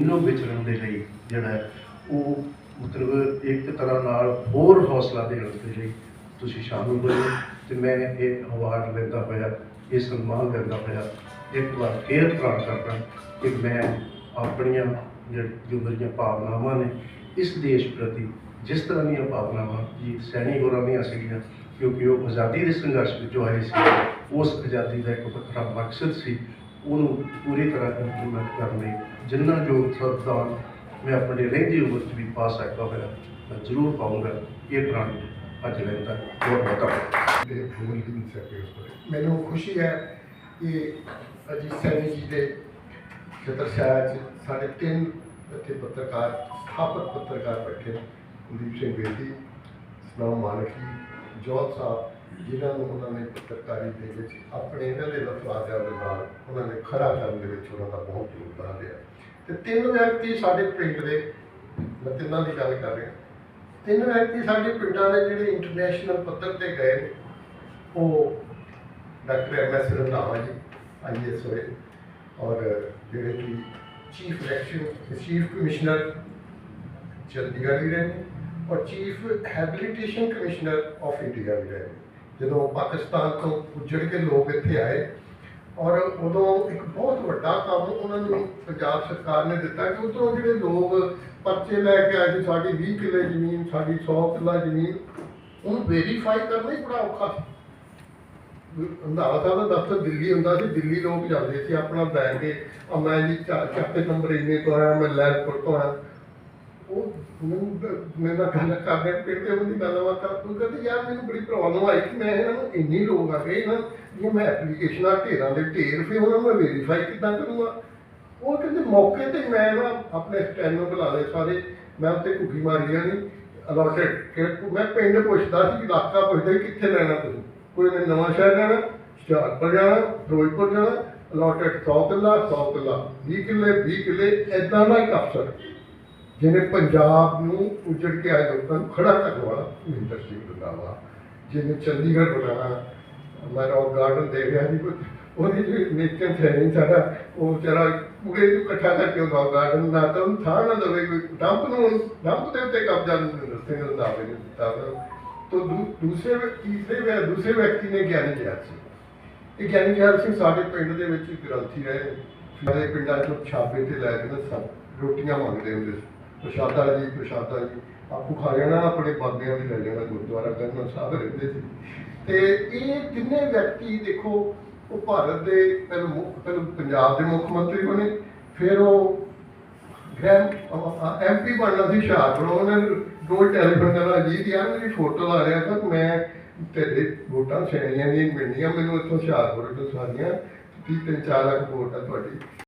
ਇਹਨੂੰ ਵਿਚਰਨ ਦੇ ਲਈ ਜਿਹੜਾ ਉਹ ਮਤਲਬ ਇੱਕ ਤਰ੍ਹਾਂ ਨਾਲ ਹੋਰ ਹੌਸਲਾ ਦੇਣ ਦੇ ਲਈ ਤੁਸੀਂ ਸ਼ਾਮਲ ਹੋਏ ਤੇ ਮੈਂ ਇਹ ਅਵਾਰਡ ਲੈਂਦਾ ਹੋਇਆ, ਇਹ ਸਨਮਾਨ ਲੈਂਦਾ ਹੋਇਆ, ਇੱਕ ਵਾਰ ਫੇਰ ਪ੍ਰਾਪਤ ਕਰਦਾ ਕਿ ਮੈਂ ਆਪਣੀਆਂ ਜਿਹੜੀ ਜੋ ਮੇਰੀਆਂ ਭਾਵਨਾਵਾਂ ਨੇ, ਇਸ ਦੇਸ਼ ਪ੍ਰਤੀ ਜਿਸ ਤਰ੍ਹਾਂ ਦੀਆਂ ਭਾਵਨਾਵਾਂ ਜੀ ਸੈਣੀ ਹੋਰਾਂ ਦੀਆਂ ਸੀਗੀਆਂ, ਕਿਉਂਕਿ ਉਹ ਆਜ਼ਾਦੀ ਦੇ ਸੰਘਰਸ਼ ਵਿੱਚੋਂ ਆਏ ਸੀ, ਉਸ ਆਜ਼ਾਦੀ ਦਾ ਇੱਕ ਵੱਖਰਾ ਮਕਸਦ ਸੀ। ਉਹਨੂੰ ਪੂਰੀ ਤਰ੍ਹਾਂ ਇੰਪਲੀਮੈਂਟ ਕਰਨ ਲਈ ਜਿੰਨਾ ਜੋ ਸਰਦਾਨ ਮੈਂ ਆਪਣੇ ਰਹਿੰਦੀ ਉਮਰ 'ਚ ਵੀ ਪਾ ਸਕਦਾ ਹੋਇਆ, ਮੈਂ ਜ਼ਰੂਰ ਪਾਉਂਗਾ ਇਹ ਪ੍ਰਾਣ ਅੱਜ ਲੈਂਦਾ ਬਹੁਤ ਬਹੁਤ ਧੰਨਵਾਦ। ਦੇ ਫੂਲ ਹੀ ਨਹੀਂ ਸਕੇ ਉਸ ਪਰ ਮੈਨੂੰ ਖੁਸ਼ੀ ਹੈ ਕਿ ਅਜੀਤ ਸੈਣੀ ਜੀ ਦੇ ਛਤਰਛਾਇਆ 'ਚ ਸਾਡੇ ਤਿੰਨ ਇੱਥੇ ਪੱਤਰਕਾਰ, ਸਥਾਪਕ ਪੱਤਰਕਾਰ ਬੈਠੇ ਨੇ, ਕੁਲਦੀਪ ਸਿੰਘ ਬੇਦੀ, ਸਨਾਮ ਮਾਨਕੀ ਜੋਤ ਸਾਹਿਬ ਜਿਨ੍ਹਾਂ ਨੂੰ ਉਹਨਾਂ ਨੇ ਪੱਤਰਕਾਰੀ ਦੇ ਵਿੱਚ ਆਪਣੇ ਇਹਨਾਂ ਦੇ ਲਫ਼ਜ਼ਾਂ ਦੇ ਨਾਲ ਉਹਨਾਂ ਨੇ ਖੜਾ ਕਰਨ ਦੇ ਵਿੱਚ ਉਹਨਾਂ ਦਾ ਬਹੁਤ ਯੋਗਦਾਨ ਰਿਹਾ। ਤੇ ਤਿੰਨ ਵਿਅਕਤੀ ਸਾਡੇ ਪਿੰਡ ਦੇ, ਮੈਂ ਤਿੰਨਾਂ ਦੀ ਗੱਲ ਕਰ ਰਿਹਾ। ਤਿੰਨ ਵਿਅਕਤੀ ਸਾਡੇ ਪਿੰਡਾਂ ਦੇ ਜਿਹੜੇ ਇੰਟਰਨੈਸ਼ਨਲ ਪੱਧਰ ਤੇ ਗਏ ਉਹ doctor M S Randhawa ji is ਹੋਏ ਔਰ ਜਿਹੜੇ ਕਿ chief election chief commissioner Chandigarh ਵੀ ਰਹੇ ਨੇ, ਔਰ chief habilitation commissioner of India ਵੀ ਰਹੇ ਜਦੋਂ ਪਾਕਿਸਤਾਨ ਤੋਂ ਉੱਜੜ ਕੇ ਲੋਕ ਇੱਥੇ ਆਏ, ਔਰ ਉਦੋਂ ਇੱਕ ਬਹੁਤ ਵੱਡਾ ਕੰਮ ਉਹਨਾਂ ਨੂੰ ਪੰਜਾਬ ਸਰਕਾਰ ਨੇ ਦਿੱਤਾ ਕਿ ਉਧਰੋਂ ਜਿਹੜੇ ਲੋਕ ਪਰਚੇ ਲੈ ਕੇ ਆਏ ਸੀ, ਸਾਡੀ 20 ਕਿੱਲੇ ਜ਼ਮੀਨ, ਸਾਡੀ 100 ਕਿੱਲਾ ਜ਼ਮੀਨ, ਉਹਨੂੰ ਵੈਰੀਫਾਈ ਕਰਨਾ ਹੀ ਬੜਾ ਔਖਾ ਸੀ। ਰੰਧਾਵਾ ਸਾਹਿਬ ਦਾ ਦਫ਼ਤਰ ਦਿੱਲੀ ਹੁੰਦਾ ਸੀ, ਦਿੱਲੀ ਲੋਕ ਜਾਂਦੇ ਸੀ ਆਪਣਾ ਬੈਗ ਕੇ ਆ ਮੈਂ ਜੀ ਚਾਪੇ ਨੰਬਰ ਇੰਨੇ ਤੋਂ ਆਇਆ, ਮੈਂ ਲੈਪਟਾਪ ਤੋਂ ਆਇਆ। ਉਹ ਮੈਨੂੰ ਦ- ਮੇਰੇ ਨਾਲ ਗੱਲ ਕਰਦੇ ਪਿੰਡ ਦੇ ਬੰਦੀ ਗੱਲਬਾਤ ਕਰ ਤੂੰ ਕਹਿੰਦੀ, ਯਾਰ, ਮੈਨੂੰ ਬੜੀ ਪ੍ਰੋਬਲਮ ਆਈ ਕਿ ਮੈਂ ਇਹਨਾਂ ਨੂੰ ਇੰਨੀ ਲੋਕ ਆ ਗਏ ਨਾ ਦੀਆਂ ਮੈਂ ਐਪਲੀਕੇਸ਼ਨਾਂ ਢੇਰਾਂ ਦੇ ਢੇਰ, ਫਿਰ ਉਹਨਾਂ ਨੂੰ ਮੈਂ ਵੈਰੀਫਾਈ ਕਿੱਦਾਂ ਕਰੂੰਗਾ? ਉਹ ਕਹਿੰਦੇ, ਮੌਕੇ ਤੇ ਮੈਂ ਨਾ ਆਪਣੇ ਸਟੈਨੋ ਬੁਲਾ ਲਏ ਸਾਰੇ, ਮੈਂ ਉੱਤੇ ਘੁੱਗੀ ਮਾਰੀ ਜਾਣੀ ਅਲੋਟਡ ਕਿ ਮੈਂ ਪਿੰਡ ਪੁੱਛਦਾ ਸੀ ਇਲਾਕਾ ਪੁੱਛਦਾ ਕਿੱਥੇ ਲੈਣਾ ਤੁਸੀਂ ਕੋਈ ਨੇ ਨਵਾਂ ਸ਼ਹਿਰ ਲੈਣਾ ਹੁਸ਼ਿਆਰਪੁਰ ਜਾਣਾ, ਫਿਰੋਜ਼ਪੁਰ ਜਾਣਾ ਅਲੋਟਡ 100 ਕਿੱਲਾ 100 ਕਿੱਲਾ 20 ਕਿੱਲੇ 20 ਕਿੱਲੇ ਐਦਾਂ ਦਾ ਇੱਕ ਅਫਸਰ ਜਿਹਨੇ ਪੰਜਾਬ ਨੂੰ ਉਜੜ ਕੇ ਆਏ ਲੋਕਾਂ ਨੂੰ ਖੜਾ ਕਰਨ ਮਹਿੰਦਰ ਸਿੰਘ ਰੰਧਾਵਾ ਜਿਹਨੇ ਚੰਡੀਗੜ੍ਹ ਬਣਾਇਆ ਮੈਂ ਰੌਕ ਗਾਰਡਨ ਦੇਖ ਰਿਹਾ ਸੀ ਉਹਦੀ ਜਿਹੜੀ ਨੇਚਰ ਹੈ ਨਹੀਂ ਸਾਡਾ, ਉਹ ਵਿਚਾਰਾ ਪੂਰੇ ਨੂੰ ਇਕੱਠਾ ਕਰਕੇ ਰੌਕ ਗਾਰਡਨ ਨਾ ਤਾਂ ਥਾਂ ਨਾ ਦੇਵੇ, ਕੋਈ ਡੰਪ ਨੂੰ ਡੰਪ ਦੇ ਉੱਤੇ ਕਬਜ਼ਾ ਮਹਿੰਦਰ ਸਿੰਘ ਰੰਧਾਵੇ ਨੇ ਦਿੱਤਾ ਤੋਂ ਦੂਸਰੇ ਤੀਸਰੇ ਵਿਅ- ਦੂਸਰੇ ਵਿਅਕਤੀ ਨੇ ਗਿਆਨੀ ਜੈਲ ਸਿੰਘ ਇਹ ਗਿਆਨੀ ਜੈਲ ਸਿੰਘ ਸਾਡੇ ਪਿੰਡ ਦੇ ਵਿੱਚ ਗ੍ਰੰਥੀ ਰਹੇ ਨੇ ਸਾਡੇ ਪਿੰਡਾਂ ਚੋਂ ਛਾਪੇ ਤੇ ਲੈ ਕੇ ਸਭ ਰੋਟੀਆਂ ਮੰਗਦੇ ਹੁੰਦੇ ਸੀ। ਪ੍ਰਸ਼ਾਦਾ ਜੀ ਪ੍ਰਸ਼ਾਦਾ ਜੀ। ਆਪੂ ਖਾ ਜਾਣਾ ਆਪਣੇ ਬਾਬਿਆਂ ਦੀ ਲੈ ਜਾਣਾ ਗੁਰਦੁਆਰਾ ਕਰਨਾ ਸਾਹਿਬ ਰਹਿੰਦੇ ਸੀ। ਤੇ ਇਹ ਤਿੰਨੇ ਵਿਅਕਤੀ ਦੇਖੋ, ਉਹ ਭਾਰਤ ਦੇ ਪਹਿਲਾਂ ਮੁੱਖ ਪੰਜਾਬ ਦੇ ਮੁੱਖ ਮੰਤਰੀ ਬਣੇ, ਫਿਰ ਉਹ ਐਮਪੀ ਬਣਨਾ ਸੀ ਹੁਸ਼ਿਆਰਪੁਰ ਉਹਨੇ ਰੋਜ਼ ਟੈਲੀਫੋਨ ਕਰਨਾ ਜੀ ਯਾਰ ਮੇਰੀ ਫੋਟੋ ਲਾ ਰਿਹਾ ਤਾਂ ਮੈਂ ਤੇਰੇ ਵੋਟਾਂ ਸੈਣੀਆਂ ਦੀਆਂ ਮਿਲਣੀਆਂ, ਮੈਨੂੰ ਇੱਥੋਂ ਹੁਸ਼ਿਆਰਪੁਰ ਤੋਂ ਸਾਰੀਆਂ 30 ਤਿੰਨ ਚਾਰ ਲੱਖ ਵੋਟ ਆ ਤੁਹਾਡੀ।